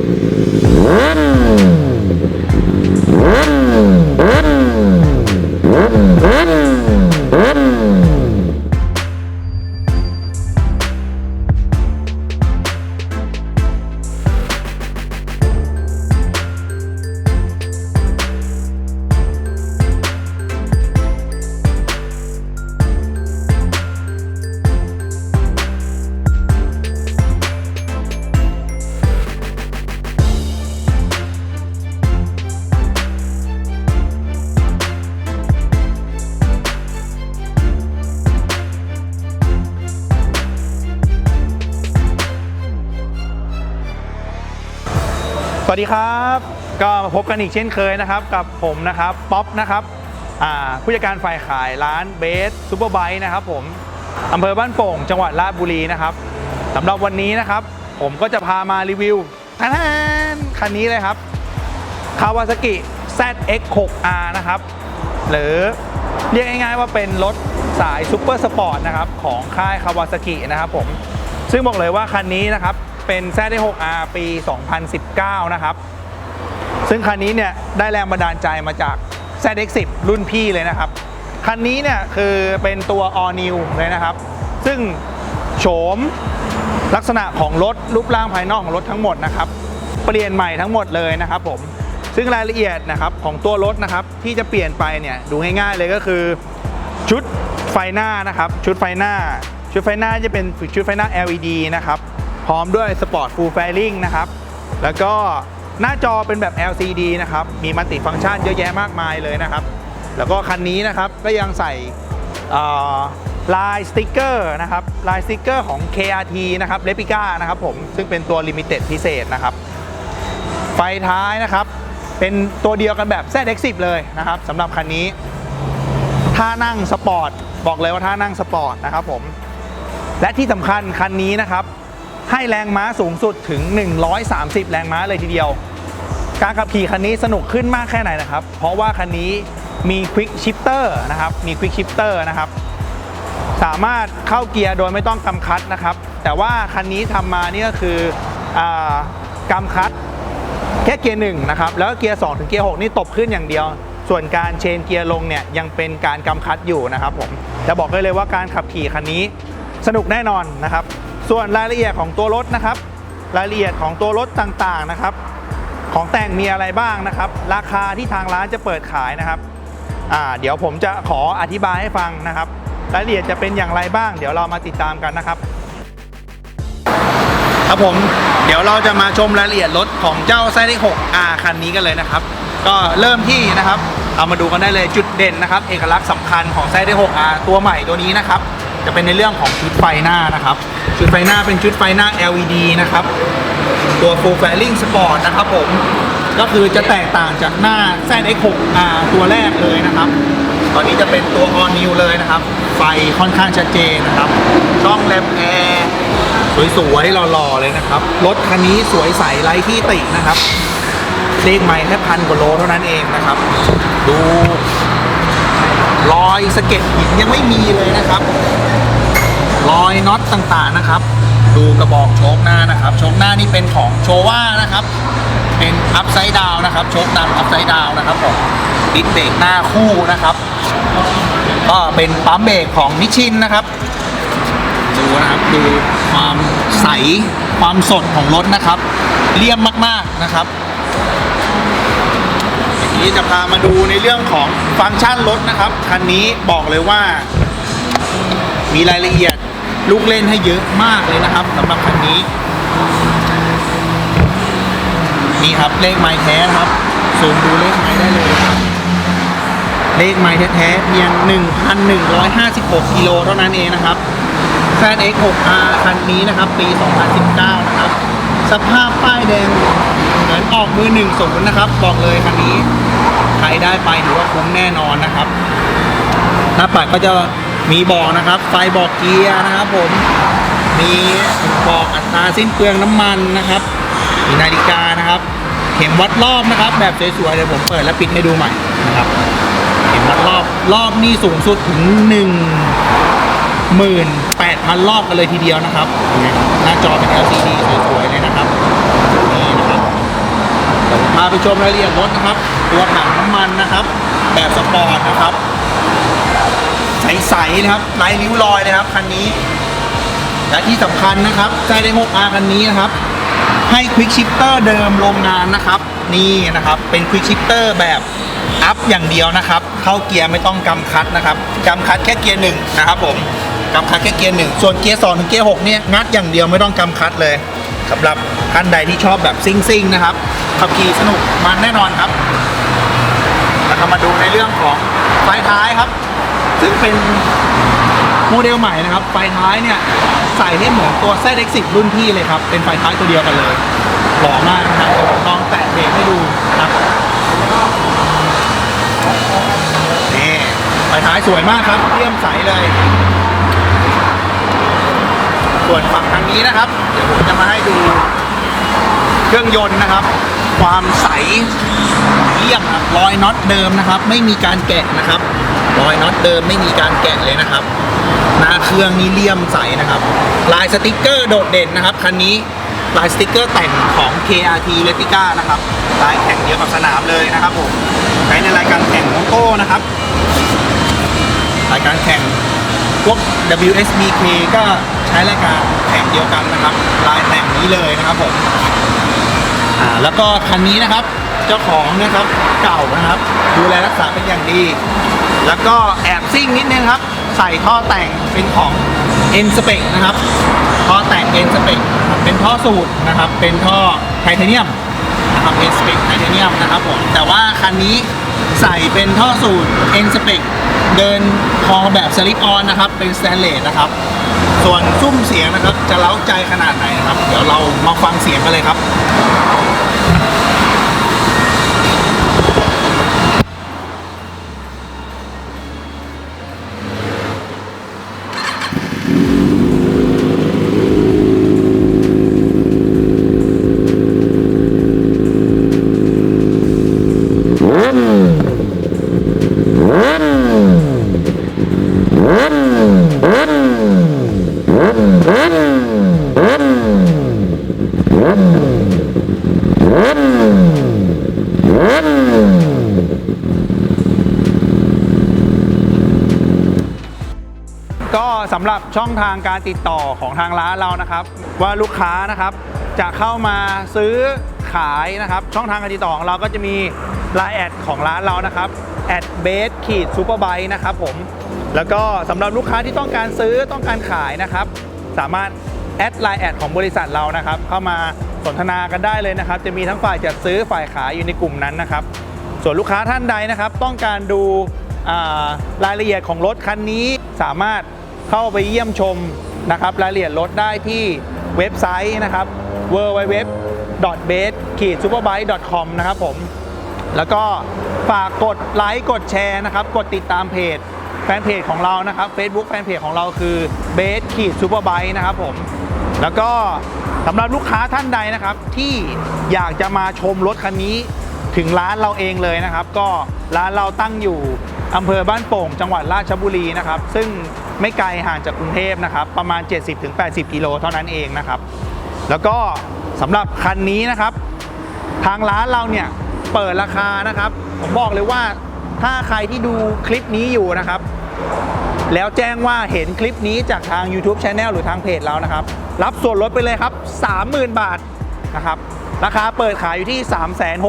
Huh? วัสดีครับ ก็มาพบกันอีกเช่นเคยนะครับกับผมนะครับป๊อปนะครับผู้จัดการฝ่ายขายร้านเบสซูเปอร์ไบค์นะครับผมอำเภอบ้านโป่ง จังหวัดราชบุรีนะครับสำหรับวันนี้นะครับ ผมก็จะพามารีวิวทันคันนี้เลยครับ Kawasaki ZX6R นะครับ หรือเรียกง่ายๆว่าเป็นรถสายซูเปอร์สปอร์ตนะครับของค่าย Kawasaki นะครับผมซึ่งบอกเลยว่าคันนี้นะครับ เป็น ZX6R ปี 2019 นะครับ ซึ่งคันนี้เนี่ยได้แรงบันดาลใจมาจาก ZX10 รุ่นพี่เลยนะครับ คันนี้เนี่ยคือเป็นตัว All New เลยนะครับ ซึ่งโฉมลักษณะของรถรูปร่างภายนอกของรถทั้งหมดนะครับ เปลี่ยนใหม่ทั้งหมดเลยนะครับผมซึ่งรายละเอียดนะครับของตัวรถนะครับที่จะเปลี่ยนไปเนี่ยดูง่ายๆเลยก็คือ ชุดไฟหน้านะครับ ชุดไฟหน้า ชุดไฟหน้าจะเป็นชุดไฟหน้า LED นะครับ ร้อมด้วย Sport Full Fairing นะครับ แล้วก็หน้าจอเป็นแบบ LCD นะครับ มีมัลติฟังก์ชันเยอะแยะมากมายเลยนะครับ แล้วก็คันนี้นะครับก็ยังใส่ลายสติกเกอร์นะครับ ลายสติกเกอร์ของ KRT นะครับ Replica นะครับผม ซึ่งเป็นตัว Limited พิเศษนะครับ ไฟท้ายนะครับ เป็นตัวเดียวกันแบบ ZX10 เลยนะครับสำหรับคันนี้ ท่านั่งสปอร์ต บอกเลยว่าท่านั่งสปอร์ตนะครับผม และที่สำคัญคันนี้นะครับ ให้แรงม้าสูงสุดถึง 130 แรงม้าเลยทีเดียว การขับขี่คันนี้สนุกขึ้นมากแค่ไหนนะครับ เพราะว่าคันนี้มี Quick Shifter นะครับ มี Quick Shifter นะครับ สามารถเข้าเกียร์โดยไม่ต้องกำคัดนะครับ แต่ว่าคันนี้ทำมานี่ก็คืออกำคัดแค่เกียร์หนึ่งนะครับ แล้วก็เกียร์2ถึงเกียร์6นี่ตบขึ้นอย่างเดียว ส่วนการเชนเกียร์ลงเนี่ยยังเป็นการกำคัดอยู่นะครับผมจะบอกได้เลยว่าการขับขี่คันนี้สนุกแน่นอนนะครับ ส่วนรายละเอียดของตัวรถนะครับ รายละเอียดของตัวรถต่างๆนะครับ ของแต่งมีอะไรบ้างนะครับ ราคาที่ทางร้านจะเปิดขายนะครับเดี๋ยวผมจะขออธิบายให้ฟังนะครับ รายละเอียดจะเป็นอย่างไรบ้าง เดี๋ยวเรามาติดตามกันนะครับ ครับผมเดี๋ยวเราจะมาชมรายละเอียดรถของเจ้าไซเล็ก 6 R คันนี้กันเลยนะครับ ก็เริ่มที่นะครับ เอามาดูกันได้เลยจุดเด่นนะครับ เอกลักษณ์สำคัญของไซเล็ก 6 R ตัวใหม่ตัวนี้นะครับ จะเป็นในเรื่องของชุดไฟหน้านะครับ ชุดไฟหน้าเป็นชุดไฟหน้า LED นะครับ ตัว Full Fairing Sport นะครับผม ก็คือจะแตกต่างจากหน้า ZX6R ตัวแรกเลยนะครับ ตอนนี้จะเป็นตัว All New เลยนะครับ ไฟค่อนข้างชัดเจนนะครับ ช่องแลมแอร์สวยๆหล่อๆเลยนะครับ รถคันนี้สวยใสไร้ที่ตินะครับเลขไม่แค่พันกว่าโลเท่านั้นเองนะครับ ดูรอยสะเก็ดหินยังไม่มีเลยนะครับ รอยน็อตต่างๆนะครับ ดูกระบอกโชคหน้านะครับโชคหน้านี่เป็นของโชว่านะครับ เป็นอัพไซด์ดาวนะครับโชคดำอัพไซด์ดาวนะครับผมดิสเบรกหน้าคู่นะครับ ก็เป็นปั๊มเบรกของนิชินนะครับ ดูนะครับดูความใสความสดของรถนะครับเลี่ยมมากๆนะครับทีนี้จะพามาดูในเรื่องของฟังก์ชันรถนะครับ คันนี้บอกเลยว่ามีรายละเอียด ลูกเล่นให้เยอะมากเลยนะครับสำหรับคันนี้ นี่ครับเลขไม้แท้ครับซูมดูเลขไม้ได้เลยครับ เลขไม้แท้ๆเพียง 1,156กิโลเท่านั้นเองนะครับ ZX6R คันนี้นะครับ ปี 2019 นะครับ สภาพป้ายแดงเหมือนออกมือหนึ่งศูนย์นะครับ บอกเลยคันนี้ ใครได้ไปถือว่าคุ้มแน่นอนนะครับ หน้าปัดก็จะ มีบอกนะครับ ไฟบอกเกียร์นะครับผมมีบอกอัตราสิ้นเปลืองน้ำมันนะครับมีนาฬิกานะครับ เข็มวัดรอบนะครับ แบบสวยๆเดี๋ยวผมเปิดแล้วปิดให้ดูใหม่นะครับ เข็มวัดรอบรอบนี่สูงสุดถึง1หมื่นแปดพันรอบกันเลยทีเดียวนะครับ หน้าจอเป็น LCD สวยๆเลยนะครับนี่นะครับาไปชมรายละเอียดรถนะครับ ตัวถังน้ำมันนะครับ แบบสปอร์ตนะครับ นะครับไร้ริ้วรอยเลยครับคันนี้ และที่สำคัญนะครับใจได้ 6R คันนี้นะครับ ให้ควิกชิปเตอร์เดิมโรงงานนะครับ นี่นะครับเป็นควิกชิปเตอร์แบบอัพอย่างเดียวนะครับ เข้าเกียร์ไม่ต้องกำคัดนะครับกำคัดแค่เกียร์หนึ่งนะครับผมกำคัดแค่เกียร์หนึ่งส่วนเกียร์สองถึงเกียร์หกเนี่ยงัดอย่างเดียวไม่ต้องกำคัดเลยสำหรับท่านใดที่ชอบแบบซิ่งๆนะครับขับขี่สนุกมันแน่นอนครับแล้วก็มาดูในเรื่องของไฟท้ายครับ ซึ่งเป็นโมเดลใหม่นะครับ ไฟท้ายเนี่ย ใส่ให้เหมือนตัว ZX10 รุ่นพี่เลยครับ เป็นไฟท้ายตัวเดียวกันเลยหล่อมากนะครับเดี๋ยวผมลองแตะเบรกให้ดูครับนี่ไฟท้ายสวยมากครับเลี่ยมใสเลย ส่วนฝั่งทางนี้นะครับ เดี๋ยวผมจะมาให้ดูเครื่องยนต์นะครับ ความใสเยี่ยมครับรอยน็อตเดิมนะครับ ไม่มีการแกะนะครับ รอยน็อตเดิมไม่มีการแกะเลยนะครับ หน้าเครื่องนี่เลี่ยมใสนะครับ ลายสติกเกอร์โดดเด่นนะครับคันนี้ลายสติกเกอร์แต่งของ KRT l e t i c a นะครับ ลายแข่งเดียวกับสนามเลยนะครับผมใช้ในรายการแข่งของโก้นะครับ รายการแข่งพวก WSBK ก็ใช้รายการแข่งเดียวกันนะครับ ลายแต่งนี้เลยนะครับผมอ่าแล้วก็คันนี้นะครับ เจ้าของนะครับเก่านะครับ ดูแลรักษาเป็นอย่างดี แล้วก็แอบซิ่งนิดนึงครับ ใส่ท่อแต่งเป็นของ n s p e c นะครับท่อแต่ง n s p e c เป็นท่อสูตรนะครับ เป็นท่อไทเทเนียมนะครับ n s p e c ไทเทเนียมนะครับผมแต่ว่าคันนี้ใส่เป็นท่อสูตร n s p e c เดินคอแบบสลิปออนนะครับ เป็นสแตนเลสนะครับ ส่วนซุ้มเสียงนะครับ จะเล้าใจขนาดไหนนะครับ เดี๋ยวเรามาฟังเสียงกันเลยครับ ช่องทางการติดต่อของทางร้านเรานะครับ ว่าลูกค้านะครับจะเข้ามาซื้อขายนะครับ ช่องทางการติดต่อของเราก็จะมีไลน์แอดของร้านเรานะครับแอดเบสขีดซูเปอร์ไบนะครับผมแล้วก็สำหรับลูกค้าที่ต้องการซื้อต้องการขายนะครับ สามารถแอดไลน์แอดของบริษัทเรานะครับ เข้ามาสนทนากันได้เลยนะครับ จะมีทั้งฝ่ายจัดซื้อฝ่ายขายอยู่ในกลุ่มนั้นนะครับ ส่วนลูกค้าท่านใดนะครับ ต้องการดูารายละเอียดของรถคันนี้สามารถ เข้าไปเยี่ยมชมนะครับรายละเอียดรถได้ที่เว็บไซต์นะครับ w w w b a s e s u p e r b i k e c o m นะครับผม แล้วก็ฝากกดไลค์กดแชร์นะครับ กดติดตามเพจแฟนเพจของเรานะครับ Facebook แฟนเพจของเราคือ b a s e ขีดซูเปอร์ไบนะครับผม แล้วก็สำหรับลูกค้าท่านใดนะครับ ที่อยากจะมาชมรถคันนี้ถึงร้านเราเองเลยนะครับ ก็ร้านเราตั้งอยู่ อำเภอบ้านโป่ง จังหวัดราชบุรีนะครับ ซึ่งไม่ไกลห่างจากกรุงเทพนะครับ ประมาณ 70-80 กิโลเท่านั้นเองนะครับ แล้วก็สำหรับคันนี้นะครับ ทางร้านเราเนี่ยเปิดราคานะครับ ผมบอกเลยว่าถ้าใครที่ดูคลิปนี้อยู่นะครับ แล้วแจ้งว่าเห็นคลิปนี้จากทาง YouTube Channel หรือทางเพจเรานะครับ รับส่วนลดไปเลยครับ 30,000 บาทนะครับ ราคาเปิดขายอยู่ที่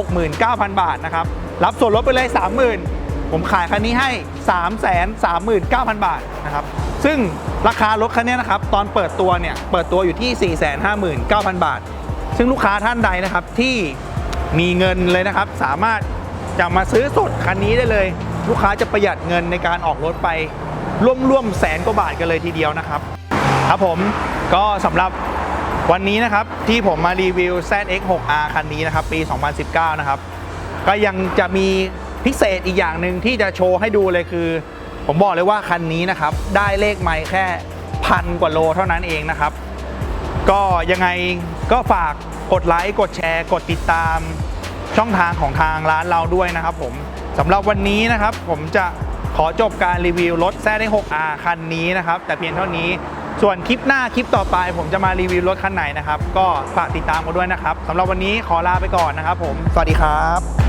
369,000 บาทนะครับ รับส่วนลดไปเลย 30,000 ผมขายคันนี้ให้ 339,000 บาทนะครับ ซึ่งราคารถคันนี้นะครับ ตอนเปิดตัวเนี่ย เปิดตัวอยู่ที่ 459,000 บาท ซึ่งลูกค้าท่านใดนะครับที่มีเงินเลยนะครับ สามารถจะมาซื้อสดคันนี้ได้เลย ลูกค้าจะประหยัดเงินในการออกรถไปร่วมๆแสนกว่าบาทกันเลยทีเดียวนะครับ ครับผมก็สำหรับวันนี้นะครับที่ผมมารีวิว ZX6R คันนี้นะครับ ปี 2019 นะครับ ก็ยังจะมี พิเศษอีกอย่างหนึ่งที่จะโชว์ให้ดูเลยคือ ผมบอกเลยว่าคันนี้นะครับ ได้เลขไม่แค่พันกว่าโลเท่านั้นเองนะครับ ก็ยังไงก็ฝากกดไลค์กดแชร์ กดติดตามช่องทางของทางร้านเราด้วยนะครับผมสำหรับวันนี้นะครับ ผมจะขอจบการรีวิวรถแซ่ได้ 6R คันนี้นะครับ แต่เพียงเท่านี้ส่วนคลิปหน้าคลิปต่อไป ผมจะมารีวิวรถคันไหนนะครับ ก็ฝากติดตามกันด้วยนะครับสำหรับวันนี้ขอลาไปก่อนนะครับผม สวัสดีครับ